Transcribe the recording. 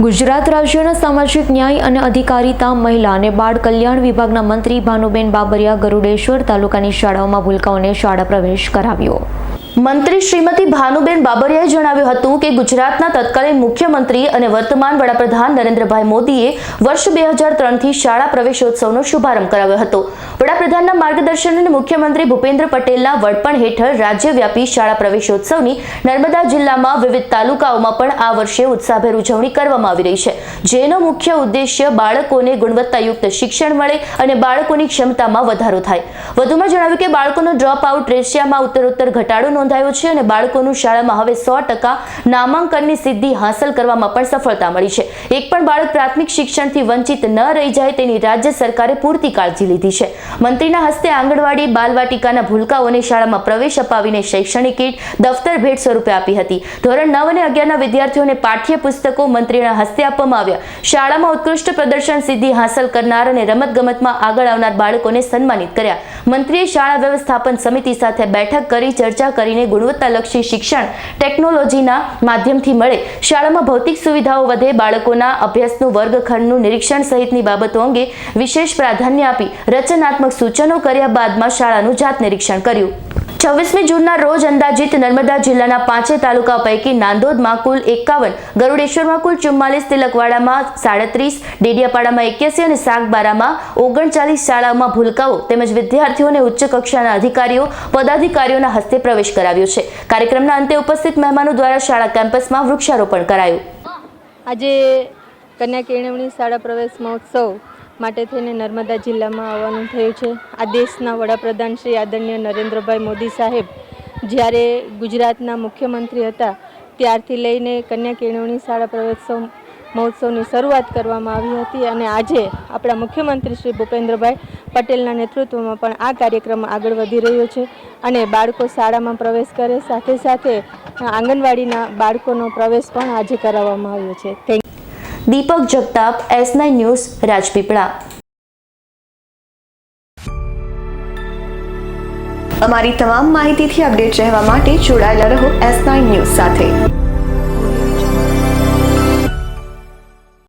ગુજરાત રાજ્યના સામાજિક ન્યાય અને અધિકારીતા મહિલા અને બાળ કલ્યાણ વિભાગના મંત્રી ભાનુબેન બાબરિયા ગરુડેશ્વર તાલુકાની શાળાઓમાં ભૂલકાઓને શાળા પ્રવેશ કરાવ્યો. મંત્રી શ્રીમતી ભાનુબેન બાબરિયાએ જણાવ્યું હતું કે ગુજરાતના તત્કાલીન મુખ્યમંત્રી અને વર્તમાન વડાપ્રધાન નરેન્દ્રભાઈ મોદીએ વર્ષ બે હજાર ત્રણથી શાળા પ્રવેશોત્સવનો શુભારંભ કરાવ્યો હતો. વડાપ્રધાનના માર્ગદર્શન અને મુખ્યમંત્રી ભૂપેન્દ્ર પટેલના વડપણ હેઠળ રાજ્યવ્યાપી શાળા પ્રવેશોત્સવની નર્મદા જિલ્લામાં વિવિધ તાલુકાઓમાં પણ આ વર્ષે ઉત્સાહભેર ઉજવણી કરવામાં આવી રહી છે. જેનો મુખ્ય ઉદ્દેશ્ય બાળકોને ગુણવત્તાયુક્ત શિક્ષણ મળે અને બાળકોની ક્ષમતામાં વધારો થાય. વધુમાં જણાવ્યું કે બાળકોનો ડ્રોપ આઉટ રેશિયામાં ઉત્તરોત્તર ઘટાડો નોંધાયો છે અને બાળકોનું શાળામાં હવે સો ટકા નામાંકનની સિદ્ધિ હાંસલ કરવામાં પણ સફળતા મળી છે. એક પણ બાળક પ્રાથમિક શિક્ષણથી વંચિત ન રહી જાય તેની રાજ્ય સરકારે પૂરતી કાળજી લીધી છે. મંત્રીના હસ્તે આંગણવાડી, બાલવાટિકાના ભૂલકાઓને શાળામાં પ્રવેશ અપાવીને શૈક્ષણિક કીટ, દફતર ભેટ સ્વરૂપે આપી હતી. ધોરણ નવ અને અગિયારના વિદ્યાર્થીઓને પાઠ્ય પુસ્તકો મંત્રીના હસ્તે આપવામાં આવ્યા. શાળામાં ઉત્કૃષ્ટ પ્રદર્શન સિદ્ધિ હાંસલ કરનાર અને રમતગમતમાં આગળ આવનાર બાળકોને સન્માનિત કર્યા. મંત્રીએ શાળા વ્યવસ્થાપન સમિતિ સાથે બેઠક કરી ચર્ચા કરીને ગુણવત્તાલક્ષી શિક્ષણ ટેકનોલોજીના માધ્યમથી મળે. શાળામાં ભૌતિક સુવિધાઓ વધે, બાળકોના અભ્યાસનું વર્ગખંડનું નિરીક્ષણ સહિતની બાબતો અંગે વિશેષ પ્રાધાન્ય આપી રચનાત્મક સૂચનો કર્યા બાદમાં શાળાનું જાત નિરીક્ષણ કર્યું. છવ્વીસમી જૂનના રોજ અંદાજિત નર્મદા જિલ્લાના પાંચે તાલુકા પૈકી નાંદોદમાં કુલ એકાવન, ગરુડેશ્વરમાં કુલ ચુમ્માલીસ, તિલકવાડામાં સાડત્રીસ, ડેડિયાપાડામાં એક્યાસી અને સાગબારામાં ઓગણચાલીસ શાળાઓમાં ભૂલકાઓ તેમજ વિદ્યાર્થીઓને ઉચ્ચ કક્ષાના અધિકારીઓ, પદાધિકારીઓના હસ્તે પ્રવેશ કરાવ્યો છે. કાર્યક્રમના અંતે ઉપસ્થિત મહેમાનો દ્વારા શાળા કેમ્પસમાં વૃક્ષારોપણ કરાયું. આજે કન્યા કેળવણી શાળા પ્રવેશ મહોત્સવ માટે થઈને નર્મદા જિલ્લામાં આવવાનું થયું છે. આ દેશના વડાપ્રધાન શ્રી આદરણીય નરેન્દ્રભાઈ મોદી સાહેબ જ્યારે ગુજરાતના મુખ્યમંત્રી હતા, ત્યારથી લઈને કન્યા કેળવણી શાળા પ્રવેશોત્સવ મહોત્સવની શરૂઆત કરવામાં આવી હતી અને આજે આપણા મુખ્યમંત્રી શ્રી ભૂપેન્દ્રભાઈ પટેલના નેતૃત્વમાં પણ આ કાર્યક્રમ આગળ વધી રહ્યો છે અને બાળકો શાળામાં પ્રવેશ કરે. સાથે સાથે આંગણવાડીના બાળકોનો પ્રવેશ પણ આજે કરાવવામાં આવ્યો છે. Thank Deepak Jagtap, S nine news, Rajpipla. અમારી તમામ માહિતીથી અપડેટ રહેવા માટે જોડાયેલા રહો એસ નાઇન ન્યૂઝ સાથે.